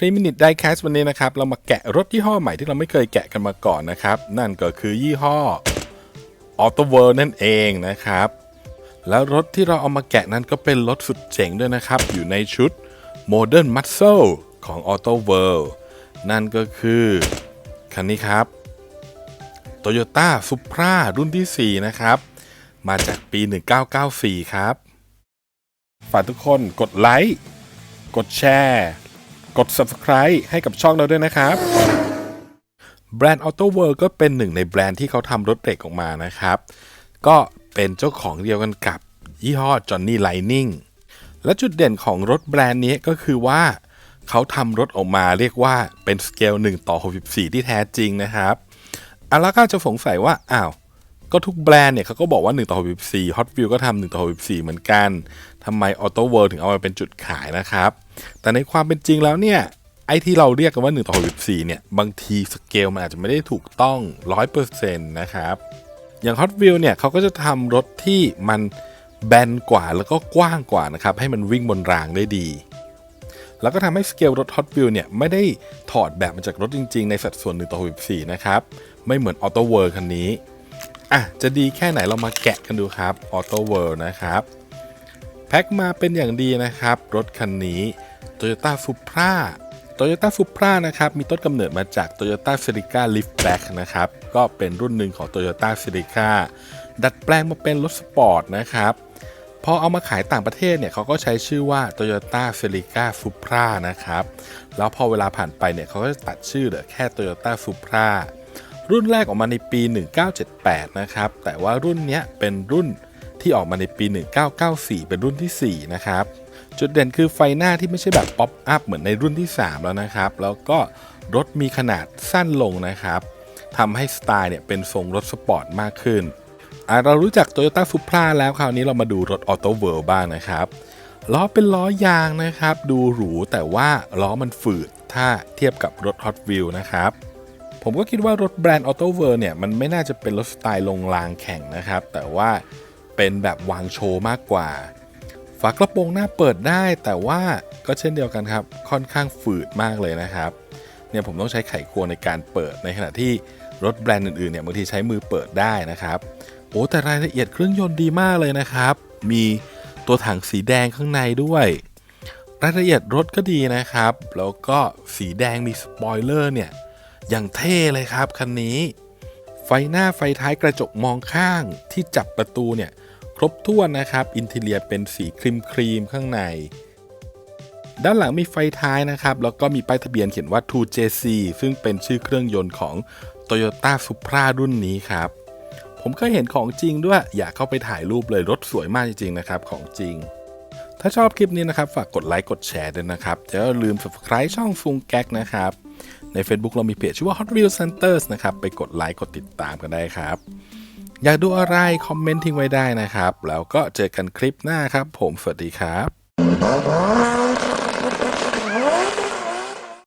3 Minute Diecast วันนี้นะครับ เรามาแกะรถยี่ห้อใหม่ที่เราไม่เคยแกะกันมาก่อนนะครับ นั่นก็คือยี่ห้อ Auto World นั่นเองนะครับ แล้วรถที่เราเอามาแกะนั้นก็เป็นรถสุดเจ๋งด้วยนะครับ อยู่ในชุด Modern Muscle ของ Auto World นั่นก็คือ คันนี้ครับ Toyota Supra รุ่นที่ 4 นะครับ มาจากปี 1994 ครับ ฝากทุกคนกดไลค์ กดแชร์ กด Subscribe ให้กับช่องเราด้วยนะครับแบรนด์ Auto World ก็เป็นหนึ่งในแบรนด์ที่เขาทำรถเหล็กออกมานะครับ ก็เป็นเจ้าของเดียวกันกับยี่ห้อ Johnny Lightning และจุดเด่นของรถแบรนด์นี้ก็คือว่า เขาทำรถออกมาเรียกว่าเป็นสเกล1 ต่อ 64 ที่แท้จริงนะครับอาแล้วก็จะสงสัยว่า อ้าว ก็ทุกแบรนด์เนี่ยเขาก็บอกว่า 1 ต่อ 64 Hot Wheels ก็ทำ1ต่อ 64 เหมือนกันทำไม Auto World ถึงเอามาเป็นจุดขายนะครับ แต่ในความเป็นจริงแล้วเนี่ยไอ้ที่เราเรียกกันว่า1ต่อ64เนี่ยบางทีสเกลมันอาจจะไม่ได้ถูกต้อง 100%นะครับ อย่าง Hot Wheels เนี่ยเขาก็จะทำรถที่มันแบนกว่าแล้วก็กว้างกว่านะครับ ให้มันวิ่งบนรางได้ดี แล้วก็ทำให้สเกลรถ Hot Wheels เนี่ยไม่ได้ถอดแบบมาจากรถจริง ๆ ในสัดส่วน1ต่อ64นะครับ ไม่เหมือน Auto World คันนี้อะจะดีแค่ไหนเรามาแกะกันดูครับ Auto World นะครับแพ็คมาเป็นอย่างดีนะครับ รถคันนี้ Toyota Supra Toyota Supra นะครับมีต้นกำเนิดมาจาก Toyota Celica Liftback นะครับก็เป็นรุ่นหนึ่งของ Toyota Celica ดัดแปลงมาเป็นรถสปอร์ตนะครับพอเอามาขายต่างประเทศเนี่ยเขาก็ใช้ชื่อว่า Toyota Celica Supra นะครับแล้วพอเวลาผ่านไปเนี่ยเขาก็จะตัดชื่อเหลือแค่ Toyota Supra รุ่นแรกออกมาในปี 1978 นะครับ แต่ว่ารุ่นนี้เป็นรุ่นที่ออกมาในปี 1994 เป็นรุ่นทีสี่4 นะครับ จุดเด่นคือไฟหน้าที่ไม่ใช่แบบป๊อปอัพเหมือนในรุ่นที่ 3 แล้วนะครับ แล้วก็รถมีขนาดสั้นลงนะครับทำให้สไตล์เนี่ยเป็นทรงรถสปอร์ตมากขึ้น เรารู้จัก Toyota Supra แล้วคราวนี้เรามาดูรถ Auto World บ้างนะครับล้อเป็นล้อยางนะครับ ดูหรูแต่ว่าล้อมันฝืดถ้าเทียบกับรถ Hot Wheels นะครับผมก็คิดว่ารถแบรนด์ Auto World เนี่ยมันไม่น่าจะเป็นรถสไตล์ลงรางแข่งนะครับ แต่ว่าเป็นแบบวางโชว์มากกว่าากระโปรงหน้าเปิดได้แต่ว่าก็เช่นเดียวกันครับ ค่อนข้างฝืดมากเลยนะครับ เนี่ยผมต้องใช้ไขควงในการเปิดในขณะที่รถแบรนด์อื่นๆเนี่ยบางทีใช้มือเปิดได้นะครับ โอ้แต่รายละเอียดเครื่องยนต์ดีมากเลยนะครับ มีตัวถังสีแดงข้างในด้วย รายละเอียดรถก็ดีนะครับ แล้วก็สีแดงมีสปอยเลอร์เนี่ยอย่างเท่เลยครับคันนี้ ไฟหน้าไฟท้ายกระจกมองข้างที่จับประตูเนี่ย ครบถ้วนนะครับ อินเทเลียเป็นสีครีมครีมๆข้างใน ด้านหลังมีไฟท้ายนะครับ แล้วก็มีป้ายทะเบียนเขียนว่า 2JC ซึ่งเป็นชื่อเครื่องยนต์ของ Toyota Supra รุ่นนี้ครับ ผมเคยเห็นของจริงด้วย อยากเข้าไปถ่ายรูปเลยรถสวยมากจริงๆนะครับของจริง ถ้าชอบคลิปนี้นะครับ ฝากกดไลค์กดแชร์ด้วยนะครับจะอย่าลืม subscribe ช่องฟุงแก๊กนะครับใน Facebook เรามีเพจชื่อว่า Hot Wheels Centers นะครับ ไปกดไลค์กดติดตามกันได้ครับ อยากดูอะไรคอมเมนต์ทิ้งไว้ได้นะครับ แล้วก็เจอกันคลิปหน้าครับ ผมสวัสดีครับ